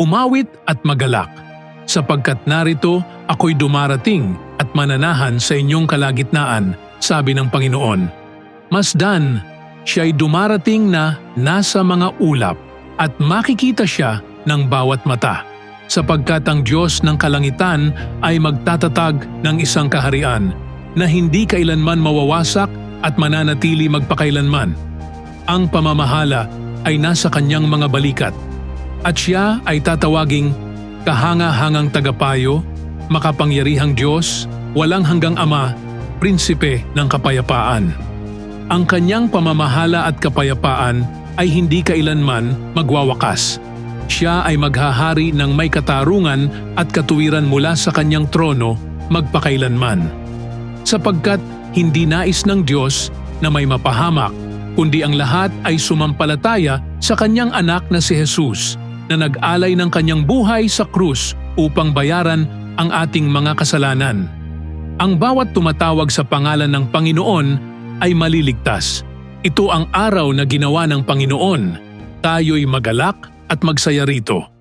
umawit at magalak, sapagkat narito ako'y dumarating at mananahan sa inyong kalagitnaan, sabi ng Panginoon. Masdan, siya'y dumarating na nasa mga ulap at makikita siya ng bawat mata, sapagkat ang Diyos ng kalangitan ay magtatatag ng isang kaharian na hindi kailanman mawawasak at mananatili magpakailanman. Ang pamamahala ay nasa kanyang mga balikat at siya ay tatawaging kahanga-hangang tagapayo, makapangyarihang Diyos, walang hanggang Ama, prinsipe ng kapayapaan. Ang kanyang pamamahala at kapayapaan ay hindi kailanman magwawakas. Siya ay maghahari ng may katarungan at katuwiran mula sa kanyang trono magpakailanman. Sapagkat hindi nais ng Diyos na may mapahamak, kundi ang lahat ay sumampalataya sa kanyang anak na si Jesus na nag-alay ng kanyang buhay sa krus upang bayaran ang ating mga kasalanan. Ang bawat tumatawag sa pangalan ng Panginoon ay maliligtas. Ito ang araw na ginawa ng Panginoon. Tayo'y magalak at magsaya rito.